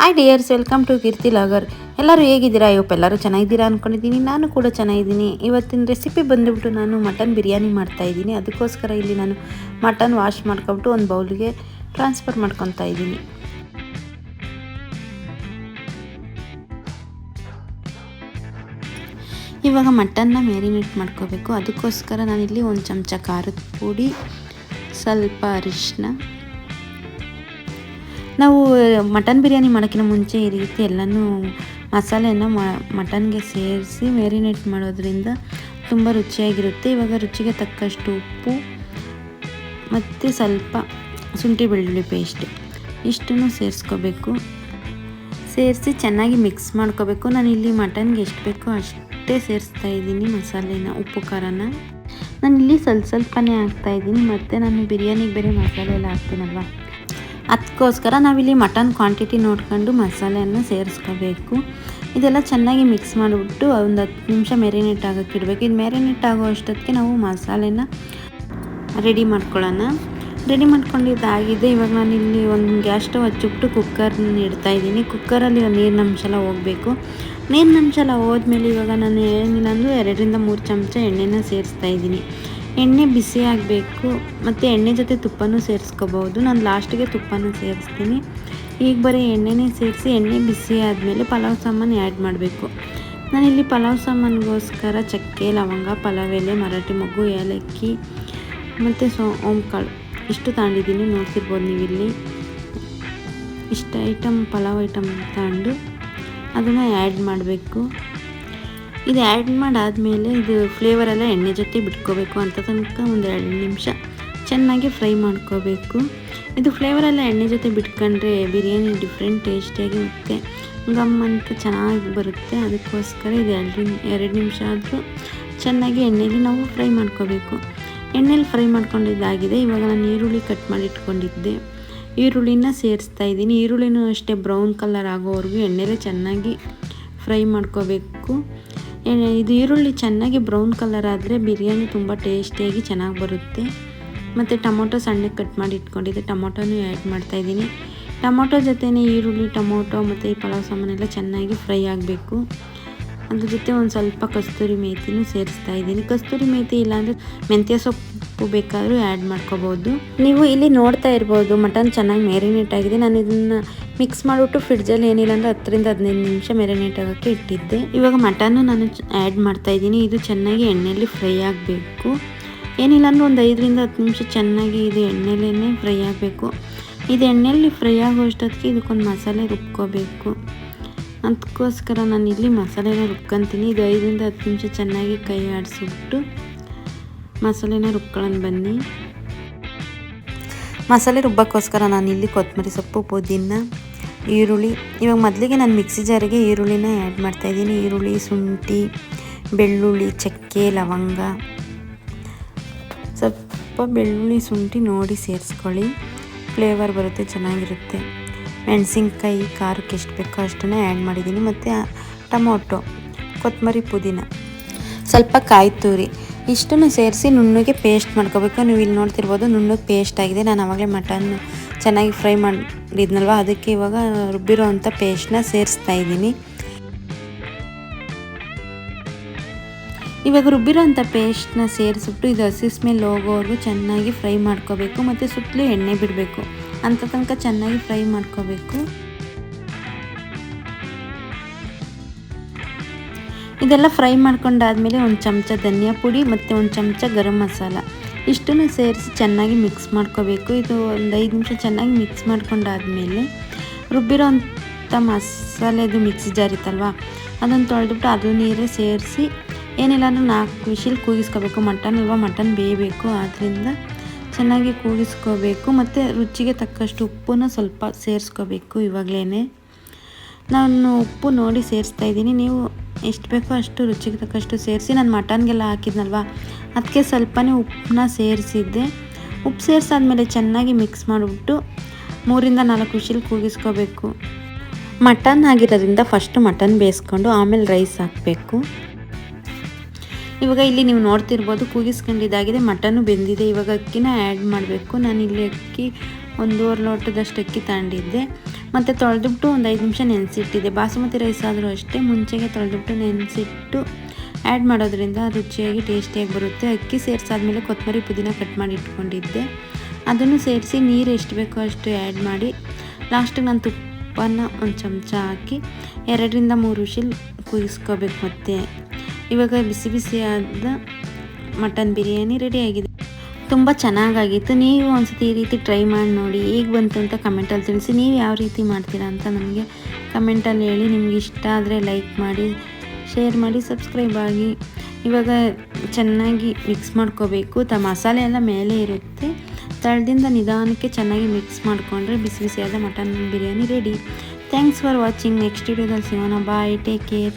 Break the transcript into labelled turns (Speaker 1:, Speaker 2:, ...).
Speaker 1: Hi dears welcome to Keerthi vlogger ಎಲ್ಲರೂ ಹೇಗಿದ್ದೀರಾ? ಇವಪ್ಪ ಎಲ್ಲರೂ ಚೆನ್ನಾಗಿದ್ದೀರಾ ಅಂದ್ಕೊಂಡಿದ್ದೀನಿ ನಾನು ಕೂಡ ಚೆನ್ನಾಗಿದ್ದೀನಿ. ಇವತ್ತಿನ ರೆಸಿಪಿ ಬಂದುಬಿಟ್ಟು ನಾನು ಮಟನ್ ಬಿರಿಯಾನಿ ಮಾಡ್ತಾ ಇದ್ದೀನಿ. ಅದಕ್ಕೋಸ್ಕರ ಇಲ್ಲಿ ನಾನು ಮಟನ್ ವಾಶ್ ಮಾಡ್ಕೊಬಿಟ್ಟು ಒಂದು ಬೌಲ್ಗೆ ಟ್ರಾನ್ಸ್ಫರ್ ಮಾಡ್ಕೊತಾ ಇದ್ದೀನಿ. ಇವಾಗ ಮಟನ್ನ ಮ್ಯಾರಿನೇಟ್ ಮಾಡ್ಕೋಬೇಕು. ಅದಕ್ಕೋಸ್ಕರ ನಾನಿಲ್ಲಿ ಒಂದು ಚಮಚ ಖಾರದ ಪುಡಿ, ಸ್ವಲ್ಪ ಅರಿಶಿನ ನಾವು, ಮಟನ್ ಬಿರಿಯಾನಿ ಮಾಡೋಕ್ಕಿಂತ ಮುಂಚೆ ಈ ರೀತಿ ಎಲ್ಲನೂ ಮಸಾಲೆಯನ್ನು ಮಟನ್ಗೆ ಸೇರಿಸಿ ಮ್ಯಾರಿನೇಟ್ ಮಾಡೋದ್ರಿಂದ ತುಂಬ ರುಚಿಯಾಗಿರುತ್ತೆ. ಇವಾಗ ರುಚಿಗೆ ತಕ್ಕಷ್ಟು ಉಪ್ಪು ಮತ್ತು ಸ್ವಲ್ಪ ಶುಂಠಿ ಬೆಳ್ಳುಳ್ಳಿ ಪೇಸ್ಟ್ ಇಷ್ಟನ್ನು ಸೇರಿಸ್ಕೋಬೇಕು. ಸೇರಿಸಿ ಚೆನ್ನಾಗಿ ಮಿಕ್ಸ್ ಮಾಡ್ಕೋಬೇಕು. ನಾನು ಇಲ್ಲಿ ಮಟನ್ಗೆ ಎಷ್ಟು ಬೇಕೋ ಅಷ್ಟೇ ಸೇರಿಸ್ತಾ ಇದ್ದೀನಿ ಮಸಾಲೆನ, ಉಪ್ಪು, ಖಾರನ. ನಾನು ಇಲ್ಲಿ ಸ್ವಲ್ಪ ಸ್ವಲ್ಪನೇ ಹಾಕ್ತಾಯಿದ್ದೀನಿ ಮತ್ತು ನಾನು ಬಿರಿಯಾನಿಗೆ ಬೇರೆ ಮಸಾಲೆ ಎಲ್ಲ ಹಾಕ್ತೀನಲ್ವ? ಅದಕ್ಕೋಸ್ಕರ ನಾವಿಲ್ಲಿ ಮಟನ್ ಕ್ವಾಂಟಿಟಿ ನೋಡ್ಕೊಂಡು ಮಸಾಲೆಯನ್ನು ಸೇರಿಸ್ಕೋಬೇಕು. ಇದೆಲ್ಲ ಚೆನ್ನಾಗಿ ಮಿಕ್ಸ್ ಮಾಡಿಬಿಟ್ಟು ಒಂದು ಹತ್ತು ನಿಮಿಷ ಮೆರಿನೇಟ್ ಆಗೋಕ್ಕೆ ಇಡಬೇಕು. ಇದು ಮೆರಿನೇಟ್ ಆಗೋ ಅಷ್ಟೊತ್ತಿಗೆ ನಾವು ಮಸಾಲೆನ ರೆಡಿ ಮಾಡ್ಕೊಳ್ಳೋಣ. ರೆಡಿ ಮಾಡ್ಕೊಂಡಿದ್ದಾಗಿದೆ ಇವಾಗ ನಾನು ಇಲ್ಲಿ ಒಂದು ಗ್ಯಾಸ್ ಸ್ಟವ್ ಹಚ್ಚಿಬಿಟ್ಟು ಕುಕ್ಕರ್ನ ಇಡ್ತಾ ಇದ್ದೀನಿ. ಕುಕ್ಕರಲ್ಲಿ ನೀರಿನ ಅಂಶ ಎಲ್ಲ ಹೋಗಬೇಕು. ನೀರಿನ ಅಂಶ ಎಲ್ಲ ಹೋದ್ಮೇಲೆ ಇವಾಗ ನಾನು ಏನಿಲ್ಲ ಅಂದರೂ ಎರಡರಿಂದ ಮೂರು ಚಮಚ ಎಣ್ಣೆನ ಸೇರಿಸ್ತಾ ಇದ್ದೀನಿ. ಎಣ್ಣೆ ಬಿಸಿ ಆಗಬೇಕು, ಮತ್ತು ಎಣ್ಣೆ ಜೊತೆ ತುಪ್ಪನೂ ಸೇರಿಸ್ಕೋಬೋದು. ನಾನು ಲಾಸ್ಟಿಗೆ ತುಪ್ಪನ ಸೇರಿಸ್ತೀನಿ. ಈಗ ಬರೀ ಎಣ್ಣೆನೇ ಸೇರಿಸಿ, ಎಣ್ಣೆ ಬಿಸಿ ಆದಮೇಲೆ ಪಲಾವ್ ಸಾಮಾನು ಆ್ಯಡ್ ಮಾಡಬೇಕು. ನಾನಿಲ್ಲಿ ಪಲಾವ್ ಸಾಮಾನಿಗೋಸ್ಕರ ಚಕ್ಕೆ, ಲವಂಗ ಪಲಾವ್ ಎಲೆ ಮರಾಠಿ ಮೊಗ್ಗು, ಏಲಕ್ಕಿ, ಮತ್ತು ಸೋ, ಓಂಕಾಳು. ಇಷ್ಟು ತಗೊಂಡಿದ್ದೀನಿ ನೋಡ್ತಿರ್ಬೋದು ನೀವಿಲ್ಲಿ. ಇಷ್ಟು ಐಟಮ್ ಪಲಾವ್ ಐಟಮ್ ತಗೊಂಡು ಅದನ್ನು ಆ್ಯಡ್ ಮಾಡಬೇಕು. ಇದು ಆ್ಯಡ್ ಮಾಡಾದಮೇಲೆ ಇದು ಫ್ಲೇವರೆಲ್ಲ ಎಣ್ಣೆ ಜೊತೆ ಬಿಟ್ಕೋಬೇಕು ಅಂತ ತನಕ ಒಂದು ಎರಡು ನಿಮಿಷ ಚೆನ್ನಾಗಿ ಫ್ರೈ ಮಾಡ್ಕೋಬೇಕು. ಇದು ಫ್ಲೇವರೆಲ್ಲ ಎಣ್ಣೆ ಜೊತೆ ಬಿಟ್ಕೊಂಡ್ರೆ ಬಿರಿಯಾನಿ ಡಿಫ್ರೆಂಟ್ ಟೇಸ್ಟಿಯಾಗಿ ಮತ್ತು ಗಮ್ ಅಂತ ಚೆನ್ನಾಗಿ ಬರುತ್ತೆ. ಅದಕ್ಕೋಸ್ಕರ ಇದು ಎರಡು ಎರಡು ನಿಮಿಷ ಆದರೂ ಚೆನ್ನಾಗಿ ಎಣ್ಣೆಯಲ್ಲಿ ನಾವು ಫ್ರೈ ಮಾಡ್ಕೋಬೇಕು. ಎಣ್ಣೆಲಿ ಫ್ರೈ ಮಾಡ್ಕೊಂಡಿದ್ದಾಗಿದೆ. ಇವಾಗ ನಾನು ಈರುಳ್ಳಿ ಕಟ್ ಮಾಡಿ ಇಟ್ಕೊಂಡಿದ್ದೆ. ಈರುಳ್ಳಿನ ಸೇರಿಸ್ತಾ ಇದ್ದೀನಿ. ಈರುಳ್ಳಿನೂ ಅಷ್ಟೇ ಬ್ರೌನ್ ಕಲರ್ ಆಗೋವರೆಗೂ ಎಣ್ಣೆಲೇ ಚೆನ್ನಾಗಿ ಫ್ರೈ ಮಾಡ್ಕೋಬೇಕು. ಇದು ಈರುಳ್ಳಿ ಚೆನ್ನಾಗಿ ಬ್ರೌನ್ ಕಲರ್ ಆದರೆ ಬಿರಿಯಾನಿ ತುಂಬ ಟೇಸ್ಟಿಯಾಗಿ ಚೆನ್ನಾಗಿ ಬರುತ್ತೆ. ಮತ್ತು ಟೊಮೊಟೊ ಸಣ್ಣಗೆ ಕಟ್ ಮಾಡಿ ಇಟ್ಕೊಂಡಿದ್ದೆ. ಟೊಮೊಟೊನೂ ಆ್ಯಡ್ ಮಾಡ್ತಾಯಿದ್ದೀನಿ ಟೊಮೊಟೊ ಜೊತೆನೇ ಈರುಳ್ಳಿ, ಟೊಮೊಟೊ ಮತ್ತು ಈ ಪಲಾವ್ ಸಾಮಾನೆಲ್ಲ ಚೆನ್ನಾಗಿ ಫ್ರೈ ಆಗಬೇಕು. ಅದ್ರ ಜೊತೆ ಒಂದು ಸ್ವಲ್ಪ ಕಸ್ತೂರಿ ಮೇಥಿನೂ ಸೇರಿಸ್ತಾ ಇದ್ದೀನಿ. ಕಸ್ತೂರಿ ಮೇಥಿ ಇಲ್ಲಾಂದರೆ ಮೆಂತ್ಯ ಸೊಪ್ಪು ಬೇಕಾದರೂ ಆ್ಯಡ್ ಮಾಡ್ಕೋಬೋದು. ನೀವು ಇಲ್ಲಿ ನೋಡ್ತಾ ಇರ್ಬೋದು ಮಟನ್ ಚೆನ್ನಾಗಿ ಮ್ಯಾರಿನೇಟ್ ಆಗಿದೆ. ನಾನು ಇದನ್ನು ಮಿಕ್ಸ್ ಮಾಡಿಬಿಟ್ಟು ಫ್ರಿಡ್ಜಲ್ಲಿ ಏನಿಲ್ಲ ಅಂದರೆ ಹತ್ತರಿಂದ ಹದಿನೈದು ನಿಮಿಷ ಮ್ಯಾರಿನೇಟ್ ಆಗೋಕ್ಕೆ ಇಟ್ಟಿದ್ದೆ. ಇವಾಗ ಮಟನ್ನು ನಾನು ಆ್ಯಡ್ ಮಾಡ್ತಾ ಇದ್ದೀನಿ. ಇದು ಚೆನ್ನಾಗಿ ಎಣ್ಣೆಯಲ್ಲಿ ಫ್ರೈ ಆಗಬೇಕು. ಏನಿಲ್ಲ ಅಂದರೆ ಒಂದು ಐದರಿಂದ ಹತ್ತು ನಿಮಿಷ ಚೆನ್ನಾಗಿ ಇದು ಎಣ್ಣೆಲೇ ಫ್ರೈ ಆಗಬೇಕು. ಇದು ಎಣ್ಣೆಯಲ್ಲಿ ಫ್ರೈ ಆಗೋ ಅಷ್ಟೊತ್ತಿಗೆ ಇದಕ್ಕೊಂದು ಮಸಾಲೆ ರುಬ್ಕೋಬೇಕು. ಅದಕ್ಕೋಸ್ಕರ ನಾನು ಇಲ್ಲಿ ಮಸಾಲೆನ ರುಬ್ಕೊತೀನಿ. ಇದು ಐದರಿಂದ ಹತ್ತು ನಿಮಿಷ ಚೆನ್ನಾಗಿ ಕೈ ಆಡಿಸ್ಬಿಟ್ಟು ಮಸಾಲೆನ ರುಬ್ಕೊಳ್ಳೋಣ ಬನ್ನಿ. ಮಸಾಲೆ ರುಬ್ಬಕ್ಕೋಸ್ಕರ ನಾನು ಇಲ್ಲಿ ಕೊತ್ತಂಬರಿ ಸೊಪ್ಪು, ಪುದೀನ, ಈರುಳ್ಳಿ. ಇವಾಗ ಮೊದಲಿಗೆ ನಾನು ಮಿಕ್ಸಿ ಜಾರಿಗೆ ಈರುಳ್ಳಿನ ಆ್ಯಡ್ ಮಾಡ್ತಾಯಿದ್ದೀನಿ ಈರುಳ್ಳಿ, ಶುಂಠಿ, ಬೆಳ್ಳುಳ್ಳಿ, ಚಕ್ಕೆ, ಲವಂಗ. ಸ್ವಲ್ಪ ಬೆಳ್ಳುಳ್ಳಿ, ಶುಂಠಿ ನೋಡಿ ಸೇರಿಸ್ಕೊಳ್ಳಿ. ಫ್ಲೇವರ್ ಬರುತ್ತೆ, ಚೆನ್ನಾಗಿರುತ್ತೆ. ಮೆಣಸಿನ್ಕಾಯಿ, ಖಾರಕ್ಕೆ ಎಷ್ಟು ಬೇಕೋ ಅಷ್ಟನ್ನೇ ಆ್ಯಡ್ ಮಾಡಿದ್ದೀನಿ. ಮತ್ತು ಟೊಮೊಟೊ, ಕೊತ್ತಂಬರಿ, ಪುದೀನ. ಸ್ವಲ್ಪ ಕಾಯಿ ತುರಿ. ಇಷ್ಟನ್ನು ಸೇರಿಸಿ ನುಣ್ಣಗೆ ಪೇಸ್ಟ್ ಮಾಡ್ಕೋಬೇಕು. ನೀವು ಇಲ್ಲಿ ನೋಡ್ತಿರ್ಬೋದು ನುಣ್ಣಗೆ ಪೇಸ್ಟ್ ಆಗಿದೆ. ನಾನು ಆವಾಗಲೇ ಮಟನ್ ಚೆನ್ನಾಗಿ ಫ್ರೈ ಮಾಡಿದ್ನಲ್ವ? ಅದಕ್ಕೆ ಇವಾಗ ರುಬ್ಬಿರೋ ಅಂಥ ಪೇಸ್ಟ್ನ ಸೇರಿಸ್ತಾ ಇದ್ದೀನಿ. ಇವಾಗ ರುಬ್ಬಿರೋಂಥ ಪೇಸ್ಟ್ನ ಸೇರಿಸ್ಬಿಟ್ಟು ಇದು ಹಸಿ ಮೇಲೆ ಹೋಗೋವರೆಗೂ ಚೆನ್ನಾಗಿ ಫ್ರೈ ಮಾಡ್ಕೋಬೇಕು. ಮತ್ತು ಸುತ್ತಲೂ ಎಣ್ಣೆ ಬಿಡಬೇಕು. ಅಂತ ತನಕ ಚೆನ್ನಾಗಿ ಫ್ರೈ ಮಾಡ್ಕೋಬೇಕು. ಇದೆಲ್ಲ ಫ್ರೈ ಮಾಡ್ಕೊಂಡಾದಮೇಲೆ ಒಂದು ಚಮಚ ಧನಿಯಾ ಪುಡಿ ಮತ್ತು ಒಂದು ಚಮಚ ಗರಂ ಮಸಾಲ. ಇಷ್ಟನ್ನು ಸೇರಿಸಿ ಚೆನ್ನಾಗಿ ಮಿಕ್ಸ್ ಮಾಡ್ಕೋಬೇಕು. ಇದು ಒಂದು ಐದು ನಿಮಿಷ ಚೆನ್ನಾಗಿ ಮಿಕ್ಸ್ ಮಾಡ್ಕೊಂಡಾದಮೇಲೆ ರುಬ್ಬಿರೋ ಅಂಥ ಮಸಾಲೆದು ಮಿಕ್ಸಿ ಜಾರ್ ಇತ್ತಲ್ವ ಅದನ್ನು ತೊಳೆದ್ಬಿಟ್ಟು ಅದು ನೀರೇ ಸೇರಿಸಿ ಏನಿಲ್ಲಾಂದ್ರೆ ನಾಲ್ಕು ವಿಷಲ್ ಕೂಗಿಸ್ಕೋಬೇಕು. ಮಟನ್ ಅಲ್ವಾ? ಮಟನ್ ಬೇಯಬೇಕು. ಆದ್ದರಿಂದ ಚೆನ್ನಾಗಿ ಕೂಗಿಸ್ಕೋಬೇಕು. ಮತ್ತು ರುಚಿಗೆ ತಕ್ಕಷ್ಟು ಉಪ್ಪನ್ನ ಸ್ವಲ್ಪ ಸೇರಿಸ್ಕೋಬೇಕು ಇವಾಗಲೇ ನಾನು ಉಪ್ಪು ನೋಡಿ ಸೇರಿಸ್ತಾ ಇದ್ದೀನಿ. ನೀವು ಎಷ್ಟು ಬೇಕೋ ಅಷ್ಟು ರುಚಿಗೆ ತಕ್ಕಷ್ಟು ಸೇರಿಸಿ ನಾನು ಮಟನ್ಗೆಲ್ಲ ಹಾಕಿದ್ನಲ್ವ? ಅದಕ್ಕೆ ಸ್ವಲ್ಪನೇ ಉಪ್ಪನ್ನ ಸೇರಿಸಿದ್ದೆ. ಉಪ್ಪು ಸೇರಿಸಾದ್ಮೇಲೆ ಚೆನ್ನಾಗಿ ಮಿಕ್ಸ್ ಮಾಡಿಬಿಟ್ಟು ಮೂರಿಂದ ನಾಲ್ಕು ಕುಶಿಲ್ ಕೂಗಿಸ್ಕೋಬೇಕು. ಮಟನ್ ಆಗಿರೋದ್ರಿಂದ ಫಸ್ಟು ಮಟನ್ ಬೇಯಿಸ್ಕೊಂಡು ಆಮೇಲೆ ರೈಸ್ ಹಾಕಬೇಕು. ಇವಾಗ ಇಲ್ಲಿ ನೀವು ನೋಡ್ತಿರ್ಬೋದು ಕೂಗಿಸ್ಕೊಂಡಿದ್ದಾಗಿದೆ ಮಟನ್ನು ಬೆಂದಿದೆ. ಇವಾಗ ಅಕ್ಕಿನ ಆ್ಯಡ್ ಮಾಡಬೇಕು. ನಾನು ಇಲ್ಲಿ ಅಕ್ಕಿ ಒಂದೂವರೆ ಲೋಟದಷ್ಟು ಅಕ್ಕಿ ತಗೊಂಡಿದ್ದೆ. ಮತ್ತು ತೊಳೆದುಬಿಟ್ಟು ಒಂದು ಐದು ನಿಮಿಷ ನೆನೆಸಿಟ್ಟಿದೆ. ಬಾಸುಮತಿ ರೈಸ್ ಆದರೂ ಅಷ್ಟೇ, ಮುಂಚೆಗೆ ತೊಳೆದುಬಿಟ್ಟು ನೆನೆಸಿಟ್ಟು ಆ್ಯಡ್ ಮಾಡೋದ್ರಿಂದ ರುಚಿಯಾಗಿ ಟೇಸ್ಟಿಯಾಗಿ ಬರುತ್ತೆ. ಅಕ್ಕಿ ಸೇರಿಸಾದ್ಮೇಲೆ ಕೊತ್ತಂಬರಿ ಪುದೀನ ಕಟ್ ಮಾಡಿ ಇಟ್ಕೊಂಡಿದ್ದೆ. ಅದನ್ನು ಸೇರಿಸಿ ನೀರು ಎಷ್ಟು ಬೇಕೋ ಅಷ್ಟು ಆ್ಯಡ್ ಮಾಡಿ ಲಾಸ್ಟಿಗೆ ನಾನು ತುಪ್ಪನ ಒಂದು ಚಮಚ ಹಾಕಿ ಎರಡರಿಂದ ಮೂರು ವಿಷಿಲ್ ಕುಯಿಸ್ಕೋಬೇಕು ಮತ್ತೆ. ಇವಾಗ ಬಿಸಿ ಬಿಸಿಯಾದ ಮಟನ್ ಬಿರಿಯಾನಿ ರೆಡಿಯಾಗಿದೆ ತುಂಬ ಚೆನ್ನಾಗಾಗಿತ್ತು. ನೀವು ಒಂದ್ಸತಿ ಈ ರೀತಿ ಟ್ರೈ ಮಾಡಿ ನೋಡಿ ಈಗ ಬಂತು ಅಂತ ಕಮೆಂಟಲ್ಲಿ ತಿಳಿಸಿ. ನೀವು ಯಾವ ರೀತಿ ಮಾಡ್ತೀರಾ ಅಂತ ನಮಗೆ ಕಮೆಂಟಲ್ಲಿ ಹೇಳಿ. ನಿಮ್ಗೆ ಇಷ್ಟ ಆದರೆ ಲೈಕ್ ಮಾಡಿ ಶೇರ್ ಮಾಡಿ ಸಬ್ಸ್ಕ್ರೈಬ್ ಆಗಿ. ಇವಾಗ ಚೆನ್ನಾಗಿ ಮಿಕ್ಸ್ ಮಾಡ್ಕೋಬೇಕು. ತ ಮಸಾಲೆ ಎಲ್ಲ ಮೇಲೆ ಇರುತ್ತೆ. ತಳದಿಂದ ನಿಧಾನಕ್ಕೆ ಚೆನ್ನಾಗಿ ಮಿಕ್ಸ್ ಮಾಡಿಕೊಂಡ್ರೆ ಬಿಸಿ ಬಿಸಿಯಾದ mutton biryani ready thanks for watching next ವಿಡಿಯೋದಲ್ಲಿ ಸಿಗೋಣ. Bye take care